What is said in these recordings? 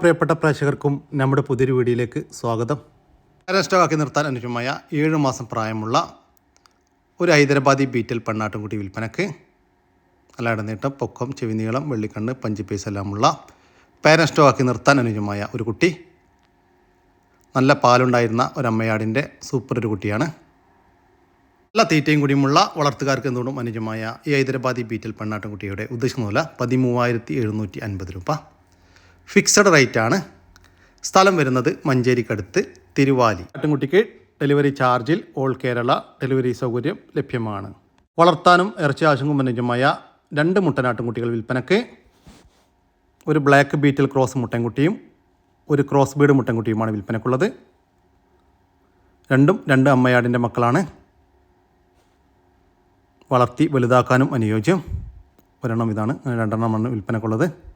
പ്രിയപ്പെട്ട പ്രേക്ഷകർക്കും നമ്മുടെ പുതിയൊരു വീഡിയോയിലേക്ക് സ്വാഗതം. സ്റ്റോക്കാക്കി നിർത്താൻ അനുജമായ ഏഴ് മാസം പ്രായമുള്ള ഒരു ഹൈദരാബാദി ബീറ്റൽ പെണ്ണാട്ടുംകുട്ടി വിൽപ്പനക്ക് നല്ല ഇടനീട്ടം പൊക്കം ചെവിനീളം വെള്ളിക്കണ്ണ് പഞ്ചിപ്പേസ് എല്ലാമുള്ള പേരൻ സ്റ്റോക്കാക്കി നിർത്താൻ അനുജമായ ഒരു കുട്ടി. നല്ല പാലുണ്ടായിരുന്ന ഒരമ്മയാടിന്റെ സൂപ്പർ ഒരു കുട്ടിയാണ്. നല്ല തീറ്റയും കൂടിയുമുള്ള വളർത്തുകാർക്ക് എന്തുകൊണ്ടും അനുജമായ ഈ ഹൈദരാബാദി ബീറ്റൽ പെണ്ണാട്ടുംകുട്ടിയുടെ ഉദ്ദേശിക്കുന്ന വില പതിമൂവായിരത്തി എഴുന്നൂറ്റി അൻപത് രൂപ. ഫിക്സഡ് റേറ്റ് ആണ് സ്ഥലം വരുന്നത് മഞ്ചേരിക്കടുത്ത് തിരുവാലി. ആട്ടിൻകുട്ടിക്ക് ഡെലിവറി ചാർജിൽ ഓൾ കേരള ഡെലിവറി സൗകര്യം ലഭ്യമാണ്. വളർത്താനും ഇറച്ചി ആശങ്കും അനുയോജ്യമായ രണ്ട് മുട്ടനാട്ടുംകുട്ടികൾ വിൽപ്പനക്ക് ഒരു ബ്ലാക്ക് ബീറ്റിൽ ക്രോസ് മുട്ടൻകുട്ടിയും ഒരു ക്രോസ് ബീഡ് മുട്ടൻകുട്ടിയുമാണ് വിൽപ്പനക്കുള്ളത്. രണ്ടും രണ്ട് അമ്മയാടിന്റെ മക്കളാണ്. വളർത്തി വലുതാക്കാനും അനുയോജ്യം. ഒരെണ്ണം ഇതാണ് രണ്ടെണ്ണമാണ് വിൽപ്പനക്കുള്ളത്.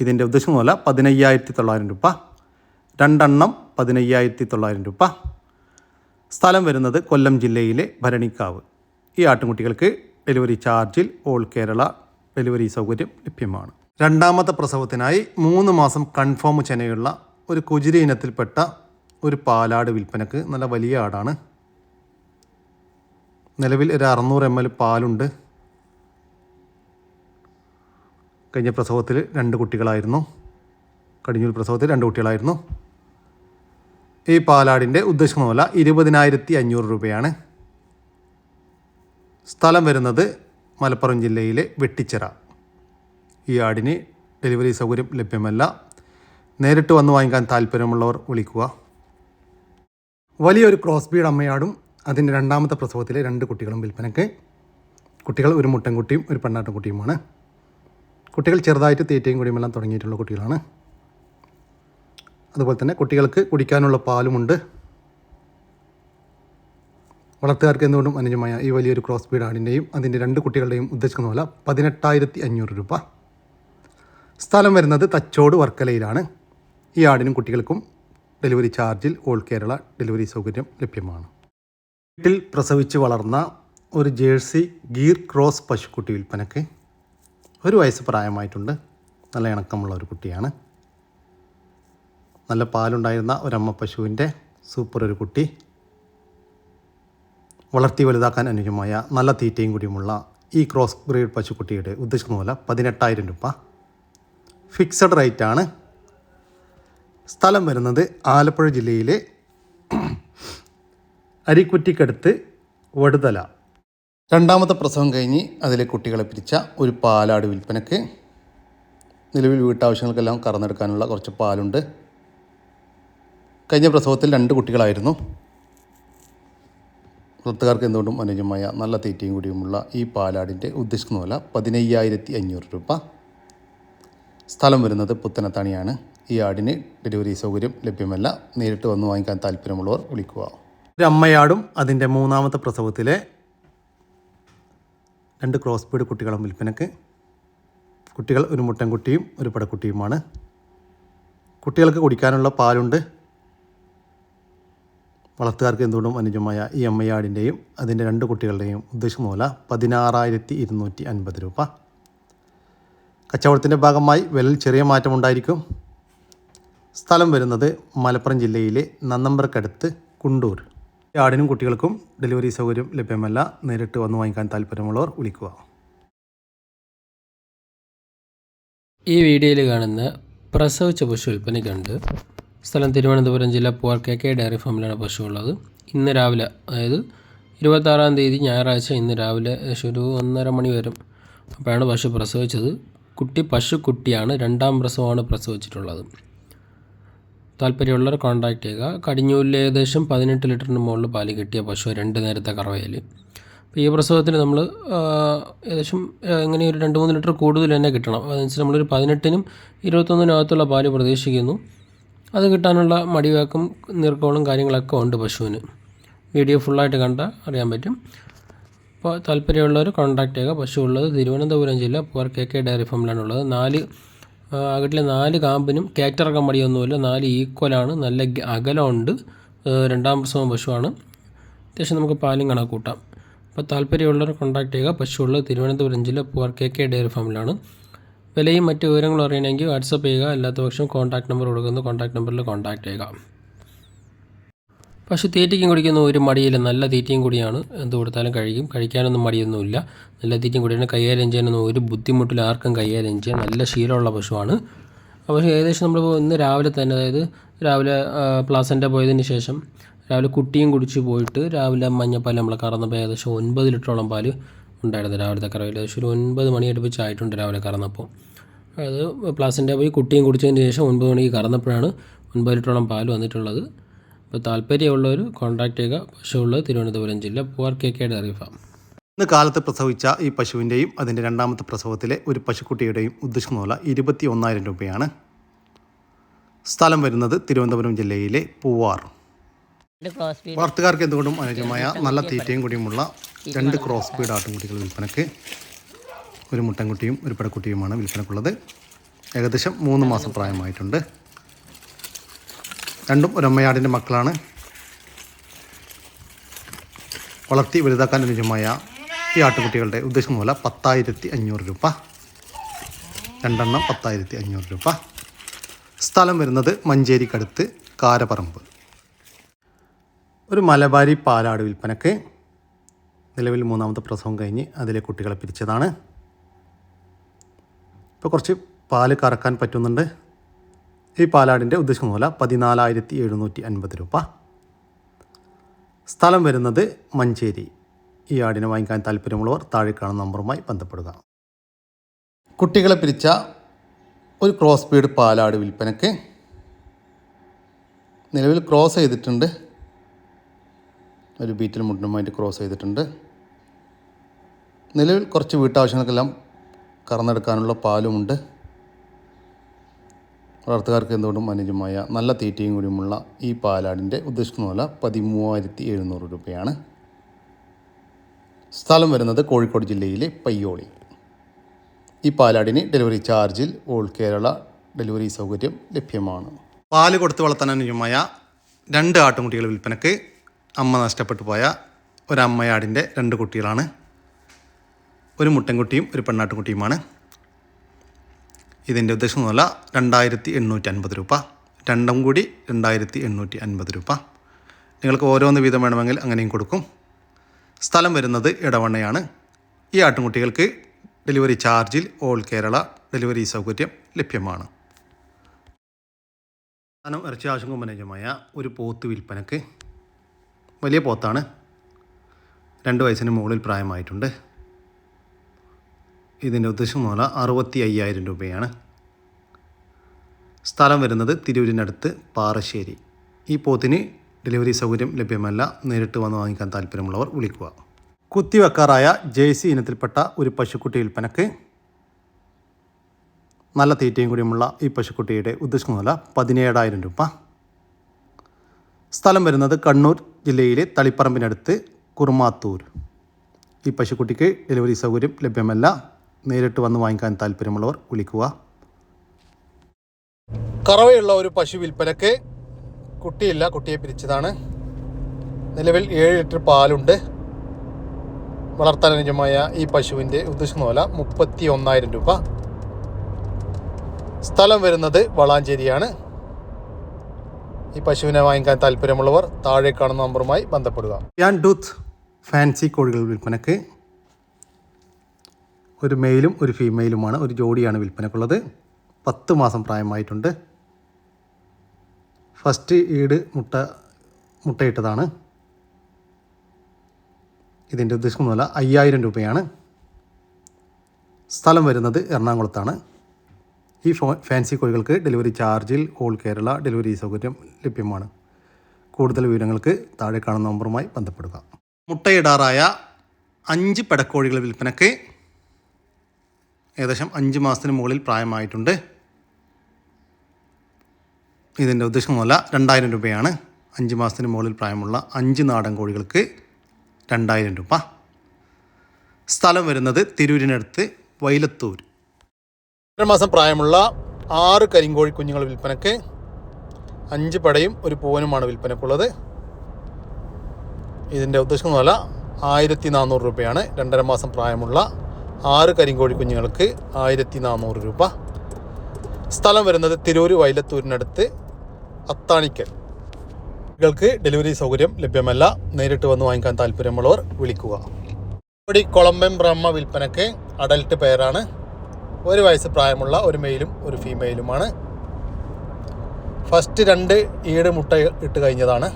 ഇതിന്റെ ഉദ്ദേശം പോലെ പതിനയ്യായിരത്തി തൊള്ളായിരം രൂപ. രണ്ടെണ്ണം പതിനയ്യായിരത്തി തൊള്ളായിരം രൂപ. സ്ഥലം വരുന്നത് കൊല്ലം ജില്ലയിലെ ഭരണിക്കാവ്. ഈ ആട്ടുംകുട്ടികൾക്ക് ഡെലിവറി ചാർജിൽ ഓൾ കേരള ഡെലിവറി സൗകര്യം ലഭ്യമാണ്. രണ്ടാമത്തെ പ്രസവത്തിനായി മൂന്ന് മാസം കൺഫേം ചെനയുള്ള ഒരു കുജിരി ഇനത്തിൽപ്പെട്ട ഒരു പാലാട് വിൽപ്പനക്ക് നല്ല വലിയ ആടാണ്. നിലവിൽ ഒരു അറുന്നൂറ് എം എൽ പാലുണ്ട്. കഴിഞ്ഞ പ്രസവത്തിൽ രണ്ട് കുട്ടികളായിരുന്നു. കടിഞ്ഞൂൽ പ്രസവത്തിൽ രണ്ട് കുട്ടികളായിരുന്നു. ഈ പാലാടിന്റെ ഉദ്ദേശിക്കുന്ന വില ഇരുപതിനായിരത്തി അഞ്ഞൂറ് രൂപയാണ്. സ്ഥലം വരുന്നത് മലപ്പുറം ജില്ലയിലെ വെട്ടിച്ചിറ. ഈ ആടിന് ഡെലിവറി സൗകര്യം ലഭ്യമല്ല. നേരിട്ട് വന്ന് വാങ്ങിക്കാൻ താല്പര്യമുള്ളവർ വിളിക്കുക. വലിയൊരു ക്രോസ് ബീഡ് അമ്മയാടും അതിന്റെ രണ്ടാമത്തെ പ്രസവത്തിലെ രണ്ട് കുട്ടികളും വിൽപ്പനയ്ക്ക്. കുട്ടികൾ ഒരു മുട്ടൻകുട്ടിയും ഒരു പെണ്ണാട്ടുംകുട്ടിയുമാണ്. കുട്ടികൾ ചെറുതായിട്ട് തീറ്റയും കുടിയുമെല്ലാം തുടങ്ങിയിട്ടുള്ള കുട്ടികളാണ്. അതുപോലെ തന്നെ കുട്ടികൾക്ക് കുടിക്കാനുള്ള പാലുമുണ്ട്. വളർത്തുകാർക്ക് എന്തുകൊണ്ടും അനുജമായ ഈ വലിയൊരു ക്രോസ് ബീഡ് ആടിന്റെയും അതിന്റെ രണ്ട് കുട്ടികളുടെയും ഉദ്ദേശിക്കുന്ന പോലെ പതിനെട്ടായിരത്തി അഞ്ഞൂറ് രൂപ. സ്ഥലം വരുന്നത് തച്ചോട് വർക്കലയിലാണ്. ഈ ആടിനും കുട്ടികൾക്കും ഡെലിവറി ചാർജിൽ ഓൾ കേരള ഡെലിവറി സൗകര്യം ലഭ്യമാണ്. വീട്ടിൽ പ്രസവിച്ച് വളർന്ന ഒരു ജേഴ്സി ഗീർ ക്രോസ് പശുക്കുട്ടി വിൽപ്പനയ്ക്ക് ഒരു വയസ്സ് പ്രായമായിട്ടുണ്ട്. നല്ല ഇണക്കമുള്ള ഒരു കുട്ടിയാണ്. നല്ല പാലുണ്ടായിരുന്ന ഒരമ്മ പശുവിന്റെ സൂപ്പർ ഒരു കുട്ടി. വളർത്തി വലുതാക്കാൻ അനുയോജ്യമായ നല്ല തീറ്റയും കൂടിയുമുള്ള ഈ ക്രോസ് ബ്രീഡ് പശുക്കുട്ടിയുടെ ഉദ്ദേശിക്കുന്ന പോലെ പതിനെട്ടായിരം രൂപ. ഫിക്സഡ് റേറ്റ് ആണ്. സ്ഥലം വരുന്നത് ആലപ്പുഴ ജില്ലയിലെ അരിക്കുറ്റിക്കടുത്ത് വടുതല. രണ്ടാമത്തെ പ്രസവം കഴിഞ്ഞ് അതിലെ കുട്ടികളെ പിരിച്ച ഒരു പാലാട് വിൽപ്പനയ്ക്ക് നിലവിൽ വീട്ടാവശ്യങ്ങൾക്കെല്ലാം കറന്നെടുക്കാനുള്ള കുറച്ച് പാലുണ്ട്. കഴിഞ്ഞ പ്രസവത്തിൽ രണ്ട് കുട്ടികളായിരുന്നു. വൃത്തുകാർക്ക് എന്തുകൊണ്ടും അനുയോജ്യമായ നല്ല തീറ്റയും കൂടിയുമുള്ള ഈ പാലാടിന്റെ ഉദ്ദേശിക്കുന്ന വില പതിനയ്യായിരത്തി അഞ്ഞൂറ് രൂപ. സ്ഥലം വരുന്നത് പുത്തനത്താണിയാണ്. ഈ ആടിന് ഡെലിവറി സൗകര്യം ലഭ്യമല്ല. നേരിട്ട് വന്ന് വാങ്ങിക്കാൻ താല്പര്യമുള്ളവർ വിളിക്കുക. ഒരു അമ്മയാടും അതിന്റെ മൂന്നാമത്തെ പ്രസവത്തിലെ രണ്ട് ക്രോസ് ബീഡ് കുട്ടികളും വിൽപ്പനക്ക്. കുട്ടികൾ ഒരു മുട്ടൻകുട്ടിയും ഒരു പടക്കുട്ടിയുമാണ്. കുട്ടികൾക്ക് കുടിക്കാനുള്ള പാലുണ്ട്. വളർത്തുകാർക്ക് എന്തുകൊണ്ടും അനുജമായ ഈ അമ്മയാടിന്റെയും അതിന്റെ രണ്ട് കുട്ടികളുടെയും ഉദ്ദേശം മൂല പതിനാറായിരത്തി ഇരുന്നൂറ്റി അൻപത് രൂപ. കച്ചവടത്തിന്റെ ഭാഗമായി വിലയിൽ ചെറിയ മാറ്റമുണ്ടായിരിക്കും സ്ഥലം വരുന്നത് മലപ്പുറം ജില്ലയിലെ നന്നമ്പ്രക്കടുത്ത് കുണ്ടൂർ. ആടിനും കുട്ടികൾക്കും ഡെലിവറി സൗകര്യം ലഭ്യമല്ല. നേരിട്ട് വന്ന് വാങ്ങിക്കാൻ താല്പര്യമുള്ളവർ വിളിക്കുക. ഈ വീഡിയോയിൽ കാണുന്ന പ്രസവിച്ച പശു വിൽപ്പനയ്ക്കുണ്ട് സ്ഥലം തിരുവനന്തപുരം ജില്ല പൂവാർ കെ കെ ഡയറി ഫാമിലാണ് പശു ഉള്ളത് ഇന്ന് രാവിലെ അതായത് ഇരുപത്താറാം തീയതി ഞായറാഴ്ച ഇന്ന് രാവിലെ ഏകദേശം ഒരു ഒന്നര മണി വരും അപ്പോഴാണ് പശു പ്രസവിച്ചത്. കുട്ടി പശു കുട്ടിയാണ് രണ്ടാം പ്രസവമാണ് പ്രസവിച്ചിട്ടുള്ളത്. താല്പര്യമുള്ളവർ കോൺടാക്ട് ചെയ്യുക. കടിഞ്ഞൂലിൽ ഏകദേശം പതിനെട്ട് ലിറ്ററിന് മുകളിൽ പാൽ കിട്ടിയ പശു രണ്ട് നേരത്തെ കറവയിൽ. ഈ പ്രസവത്തിന് നമ്മൾ ഏകദേശം ഇങ്ങനെ ഒരു രണ്ട് മൂന്ന് ലിറ്റർ കൂടുതൽ തന്നെ കിട്ടണം. അതനുസരിച്ച് നമ്മളൊരു പതിനെട്ടിനും ഇരുപത്തൊന്നിനകത്തുള്ള പാൽ പ്രതീക്ഷിക്കുന്നു. അത് കിട്ടാനുള്ള മടിവാക്കും നീർക്കോളും കാര്യങ്ങളൊക്കെ ഉണ്ട് പശുവിന്. വീഡിയോ ഫുള്ളായിട്ട് കണ്ടാൽ അറിയാൻ പറ്റും. അപ്പോൾ താല്പര്യമുള്ളവർ കോൺടാക്ട് ചെയ്യുക. പശു ഉള്ളത് തിരുവനന്തപുരം ജില്ല പൂർ കെ കെ ഡയറി ഫാമിലാണുള്ളത് നാല് അകട്ടിലെ നാല് കാമ്പിനും കാറ്ററക്കം മടിയൊന്നുമില്ല. നാല് ഈക്വലാണ് നല്ല അകലമുണ്ട്. രണ്ടാം പ്രസവം പശുവാണ്. അത്യാവശ്യം നമുക്ക് പാലും കണക്കൂട്ടാം അപ്പോൾ താല്പര്യമുള്ളവർ കോൺടാക്ട് ചെയ്യുക. പശുവുള്ളത് തിരുവനന്തപുരം ജില്ല പൂർ കെ കെ ഡയറി ഫാമിലാണ്. വിലയും മറ്റ് വിവരങ്ങളും അറിയണമെങ്കിൽ വാട്സപ്പ് ചെയ്യുക. അല്ലാത്ത പക്ഷം കോൺടാക്ട് നമ്പർ കൊടുക്കുന്നു. കോൺടാക്ട് നമ്പറിൽ കോൺടാക്ട് ചെയ്യുക. പശു തീറ്റയ്ക്കും കുടിക്കുന്ന ഒരു മടിയില്ല. നല്ല തീറ്റയും കൂടിയാണ് എന്ത് കൊടുത്താലും കഴിക്കും. കഴിക്കാനൊന്നും മടിയൊന്നുമില്ല. നല്ല തീറ്റയും കൂടിയാണ്. കൈകാര്യം ചെയ്യാനൊന്നും ഒരു ബുദ്ധിമുട്ടില്ല. ആർക്കും കൈകാര്യം ചെയ്യാൻ നല്ല ശീലമുള്ള പശുവാണ്. അപ്പോൾ ഏകദേശം നമ്മൾ ഇന്ന് രാവിലെ തന്നെ അതായത് രാവിലെ പ്ലാസന്റെ പോയതിന് ശേഷം രാവിലെ കുട്ടിയും കുടിച്ച് പോയിട്ട് രാവിലെ മഞ്ഞപ്പാൽ നമ്മൾ കറന്നപ്പോൾ ഏകദേശം ഒൻപത് ലിറ്ററോളം പാൽ ഉണ്ടായിരുന്നു രാവിലത്തെ കറവിൽ ഏകദേശം ഒരു ഒൻപത് മണി അടുപ്പിച്ചായിട്ടുണ്ട് രാവിലെ കറന്നപ്പോൾ അതായത് പ്ലാസിന്റെ പോയി കുട്ടിയും കുടിച്ചതിന് ശേഷം ഒൻപത് മണിക്ക് കറന്നപ്പോഴാണ് ഒൻപത് ലിറ്ററോളം പാൽ വന്നിട്ടുള്ളത്. അപ്പോൾ താല്പര്യമുള്ളവർ കോൺടാക്ട് ചെയ്യുക. പശുവുള്ളത് തിരുവനന്തപുരം ജില്ല Poovar K K dairy farm ഇന്ന് കാലത്ത് പ്രസവിച്ച ഈ പശുവിന്റെയും അതിന്റെ രണ്ടാമത്തെ പ്രസവത്തിലെ ഒരു പശുക്കുട്ടിയുടെയും ഉദ്ദേശം മൂല ഇരുപത്തി ഒന്നായിരം രൂപയാണ്. സ്ഥലം വരുന്നത് തിരുവനന്തപുരം ജില്ലയിലെ പൂവാർ. വളർത്തുകാർക്ക് എന്തുകൊണ്ടും അനുയോജ്യമായ നല്ല തീറ്റയും കൂടിയുമുള്ള രണ്ട് ക്രോസ് സ്പീഡ് ആട്ടുംകുട്ടികൾ വിൽപ്പനയ്ക്ക് ഒരു മുട്ടൻകുട്ടിയും ഒരു പെടക്കുട്ടിയുമാണ് വിൽപ്പനക്കുള്ളത്. ഏകദേശം മൂന്ന് മാസം പ്രായമായിട്ടുണ്ട്. രണ്ടും ഒരമ്മയാടിന്റെ മക്കളാണ്. വളർത്തി വലുതാക്കാൻ അനുയോജ്യമായ ഈ ആട്ടുകുട്ടികളുടെ ഉദ്ദേശം മൂല പത്തായിരത്തി അഞ്ഞൂറ് രൂപ. രണ്ടെണ്ണം പത്തായിരത്തി അഞ്ഞൂറ് രൂപ. സ്ഥലം വരുന്നത് മഞ്ചേരിക്കടുത്ത് കാരപറമ്പ്. ഒരു മലബാരി പാലാട് വിൽപ്പനക്ക് നിലവിൽ മൂന്നാമത്തെ പ്രസവം കഴിഞ്ഞ് അതിലെ കുട്ടികളെ പിരിച്ചതാണ്. ഇപ്പോൾ കുറച്ച് പാൽ കറക്കാൻ പറ്റുന്നുണ്ട്. ഈ പാലാടിന്റെ ഉദ്ദേശം മൂല പതിനാലായിരത്തി എഴുന്നൂറ്റി അൻപത് രൂപ. സ്ഥലം വരുന്നത് മഞ്ചേരി. ഈ ആടിനെ വാങ്ങിക്കാൻ താല്പര്യമുള്ളവർ താഴെ കാണുന്ന നമ്പറുമായി ബന്ധപ്പെടുക. കുട്ടികളെ പിരിച്ച ഒരു ക്രോസ് ബീഡ് പാലാട് വിൽപ്പനയ്ക്ക് നിലവിൽ ക്രോസ് ചെയ്തിട്ടുണ്ട്. ഒരു ബീറ്റിൽ മുട്ടിനുമായിട്ട് ക്രോസ് ചെയ്തിട്ടുണ്ട്. നിലവിൽ കുറച്ച് വീട്ടാവശ്യങ്ങൾക്കെല്ലാം കറന്നെടുക്കാനുള്ള പാലുമുണ്ട്. വളർത്തുകാർക്ക് എന്തുകൊണ്ടും അനുജമായ നല്ല തീറ്റയും കൂടിയുമുള്ള ഈ പാലാടിന്റെ ഉദ്ദേശിക്കുന്ന വില പതിമൂവായിരത്തി എഴുന്നൂറ് രൂപയാണ്. സ്ഥലം വരുന്നത് കോഴിക്കോട് ജില്ലയിലെ പയ്യോളി. ഈ പാലാടിന് ഡെലിവറി ചാർജിൽ ഓൾ കേരള ഡെലിവറി സൗകര്യം ലഭ്യമാണ്. പാൽ കൊടുത്ത് വളർത്താൻ അനുജമായ രണ്ട് ആട്ടുംകുട്ടികൾ വിൽപ്പനക്ക് അമ്മ നഷ്ടപ്പെട്ടു പോയ ഒരമ്മയാടിന്റെ രണ്ട് കുട്ടികളാണ്. ഒരു മുട്ടൻകുട്ടിയും ഒരു പെണ്ണാട്ടുംകുട്ടിയുമാണ്. ഇതിന്റെ ഉദ്ദേശം എന്നല്ല രണ്ടായിരത്തി എണ്ണൂറ്റി അൻപത് രൂപ. രണ്ടും കൂടി രണ്ടായിരത്തി എണ്ണൂറ്റി അൻപത് രൂപ. നിങ്ങൾക്ക് ഓരോന്ന് വീതം വേണമെങ്കിൽ അങ്ങനെയും കൊടുക്കും. സ്ഥലം വരുന്നത് ഇടവണ്ണയാണ് ഈ ആട്ടുംകുട്ടികൾക്ക് ഡെലിവറി ചാർജിൽ ഓൾ കേരള ഡെലിവറി സൗകര്യം ലഭ്യമാണ്. സ്ഥാനം ഇറച്ചി ആശങ്കമനജമായ ഒരു പോത്ത് വിൽപ്പനക്ക് വലിയ പോത്താണ്. രണ്ട് വയസ്സിന് മുകളിൽ പ്രായമായിട്ടുണ്ട്. ഇതിന്റെ ഉദ്ദേശം മൂല അറുപത്തി അയ്യായിരം രൂപയാണ്. സ്ഥലം വരുന്നത് തിരൂരിനടുത്ത് പാറശ്ശേരി. ഈ പോത്തിന് ഡെലിവറി സൗകര്യം ലഭ്യമല്ല. നേരിട്ട് വന്ന് വാങ്ങിക്കാൻ താല്പര്യമുള്ളവർ വിളിക്കുക. കുത്തിവെക്കാറായ ജേഴ്സി ഇനത്തിൽപ്പെട്ട ഒരു പശുക്കുട്ടി വിൽപ്പനക്ക് നല്ല തീറ്റയും കൂടിയുമുള്ള ഈ പശുക്കുട്ടിയുടെ ഉദ്ദേശം മൂല പതിനേഴായിരം രൂപ. സ്ഥലം വരുന്നത് കണ്ണൂർ ജില്ലയിലെ തളിപ്പറമ്പിനടുത്ത് കുറുമാത്തൂർ. ഈ പശുക്കുട്ടിക്ക് ഡെലിവറി സൗകര്യം ലഭ്യമല്ല. നേരിട്ട് വന്ന് വാങ്ങിക്കാൻ താല്പര്യമുള്ളവർ വിളിക്കുക. കറവയുള്ള ഒരു പശു വിൽപ്പനക്ക് കുട്ടിയില്ല കുട്ടിയെ പിരിച്ചതാണ്. നിലവിൽ ഏഴ് ലിറ്റർ പാലുണ്ട്. വളർത്താൻ അനുജമായ ഈ പശുവിന്റെ ഉദ്ദേശിക്കുന്ന വില മുപ്പത്തി ഒന്നായിരം രൂപ. സ്ഥലം വരുന്നത് വളാഞ്ചേരിയാണ്. ഈ പശുവിനെ വാങ്ങിക്കാൻ താല്പര്യമുള്ളവർ താഴെ കാണുന്ന നമ്പറുമായി ബന്ധപ്പെടുക. ഞാൻ ഡൂത്ത് ഫാൻസി കോഴികൾ വിൽപ്പനക്ക് ഒരു മെയിലും ഒരു ഫീമെയിലുമാണ് ഒരു ജോഡിയാണ് വിൽപ്പനക്കുള്ളത്. പത്ത് മാസം പ്രായമായിട്ടുണ്ട്. ഫസ്റ്റ് ഈട് മുട്ട മുട്ടയിട്ടതാണ്. ഇതിന്റെ ഉദ്ദേശം മുതല അയ്യായിരം രൂപയാണ്. സ്ഥലം വരുന്നത് എറണാകുളത്താണ്. ഈ ഫോ ഫാൻസി കോഴികൾക്ക് ഡെലിവറി ചാർജിൽ ഓൾ കേരള ഡെലിവറി സൗകര്യം ലഭ്യമാണ്. കൂടുതൽ വിവരങ്ങൾക്ക് താഴെ കാണുന്ന നമ്പറുമായി ബന്ധപ്പെടുക. മുട്ടയിടാറായ അഞ്ച് പെടക്കോഴികൾ വിൽപ്പനക്ക് ഏകദേശം അഞ്ച് മാസത്തിന് മുകളിൽ പ്രായമായിട്ടുണ്ട്. ഇതിന്റെ ഉദ്ദേശമല്ല രണ്ടായിരം രൂപയാണ്. അഞ്ച് മാസത്തിന് മുകളിൽ പ്രായമുള്ള അഞ്ച് നാടൻ കോഴികൾക്ക് രണ്ടായിരം രൂപ. സ്ഥലം വരുന്നത് തിരൂരിനടുത്ത് വൈലത്തൂർ. ഒരു മാസം പ്രായമുള്ള ആറ് കരിങ്കോഴി കുഞ്ഞുങ്ങൾ വിൽപ്പനക്ക് അഞ്ച് പടയും ഒരു പൂവനുമാണ് വിൽപ്പനക്കുള്ളത്. ഇതിന്റെ ഉദ്ദേശം വില ആയിരത്തി നാനൂറ് രൂപയാണ് രണ്ടര മാസം പ്രായമുള്ള ആറ് കരിങ്കോഴി കുഞ്ഞുങ്ങൾക്ക് ആയിരത്തി നാനൂറ് രൂപ. സ്ഥലം വരുന്നത് തിരൂർ വൈലത്തൂരിനടുത്ത് അത്താണിക്കൽ. കുട്ടികൾക്ക് ഡെലിവറി സൗകര്യം ലഭ്യമല്ല. നേരിട്ട് വന്ന് വാങ്ങിക്കാൻ താല്പര്യമുള്ളവർ വിളിക്കുക. ഇവിടെ കൊളംബം ബ്രഹ്മ വിൽപ്പനയ്ക്ക് അഡൽട്ട് പെയറാണ് ഒരു വയസ്സ് പ്രായമുള്ള ഒരു മെയിലും ഒരു ഫീമെയിലുമാണ്. ഫസ്റ്റ് രണ്ട് ഈട് മുട്ട ഇട്ട് കഴിഞ്ഞതാണ്.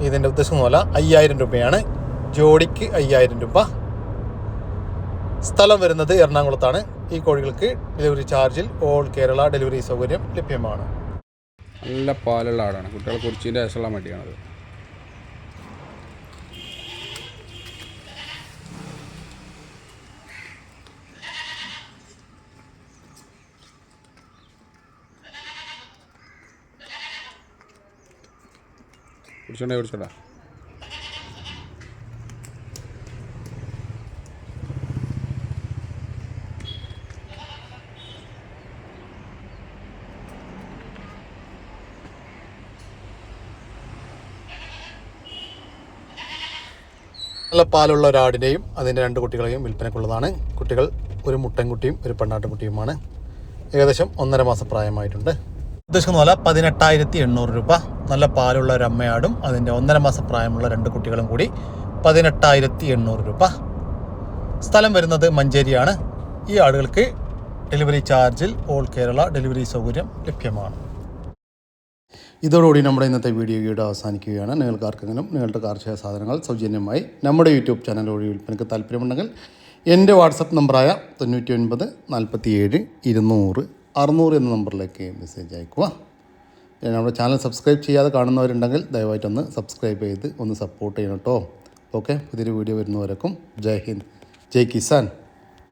ഇതിന്റെ ഉദ്ദേശം പോലെ അയ്യായിരം രൂപയാണ്. ജോഡിക്ക് അയ്യായിരം രൂപ. സ്ഥലം വരുന്നത് എറണാകുളത്താണ്. ഈ കോഴികൾക്ക് ഡെലിവറി ചാർജിൽ ഓൾ കേരള ഡെലിവറി സൗകര്യം ലഭ്യമാണ്. നല്ല പാലുള്ള ആടാണ്. കുട്ടികൾ കുറിച്ചിന്റെ ശേഷമുള്ള മടിയാണത്. കുടിച്ചോണ്ടേ കുടിച്ചോടാ പാലുള്ള ഒരാടിനെയും അതിന്റെ രണ്ട് കുട്ടികളെയും വിൽപ്പനക്കുള്ളതാണ് കുട്ടികൾ ഒരു മുട്ടൻകുട്ടിയും ഒരു പെണ്ണാട്ടുംകുട്ടിയുമാണ്. ഏകദേശം ഒന്നര മാസം പ്രായമായിട്ടുണ്ട്. ഉദ്ദേശിക്കുന്ന പോലെ പതിനെട്ടായിരത്തി എണ്ണൂറ് രൂപ. നല്ല പാലുള്ള ഒരു അമ്മയാടും അതിന്റെ ഒന്നര മാസം പ്രായമുള്ള രണ്ട് കുട്ടികളും കൂടി പതിനെട്ടായിരത്തി എണ്ണൂറ് രൂപ. സ്ഥലം വരുന്നത് മഞ്ചേരിയാണ്. ഈ ആടുകൾക്ക് ഡെലിവറി ചാർജിൽ ഓൾ കേരള ഡെലിവറി സൗകര്യം ലഭ്യമാണ്. ഇതോടുകൂടി നമ്മുടെ ഇന്നത്തെ വീഡിയോ ഇവിടെ അവസാനിക്കുകയാണ്. നിങ്ങൾക്ക് ആർക്കെങ്കിലും നിങ്ങളുടെ കാർഷിക സാധനങ്ങൾ സൗജന്യമായി നമ്മുടെ യൂട്യൂബ് ചാനൽ വഴി വിൽപ്പനയ്ക്ക് താല്പര്യമുണ്ടെങ്കിൽ എന്റെ വാട്സപ്പ് നമ്പറായ തൊണ്ണൂറ്റി ഒൻപത് നാൽപ്പത്തി ഏഴ് ഇരുന്നൂറ് അറുന്നൂറ് എന്ന നമ്പറിലേക്ക് മെസ്സേജ് അയക്കുക നമ്മുടെ ചാനൽ സബ്സ്ക്രൈബ് ചെയ്യാതെ കാണുന്നവരുണ്ടെങ്കിൽ ദയവായിട്ടൊന്ന് സബ്സ്ക്രൈബ് ചെയ്ത് ഒന്ന് സപ്പോർട്ട് ചെയ്യണം കേട്ടോ. ഓക്കെ പുതിയൊരു വീഡിയോ വരുന്നവരേക്കും ജയ് ഹിന്ദ് ജയ് കിസാൻ.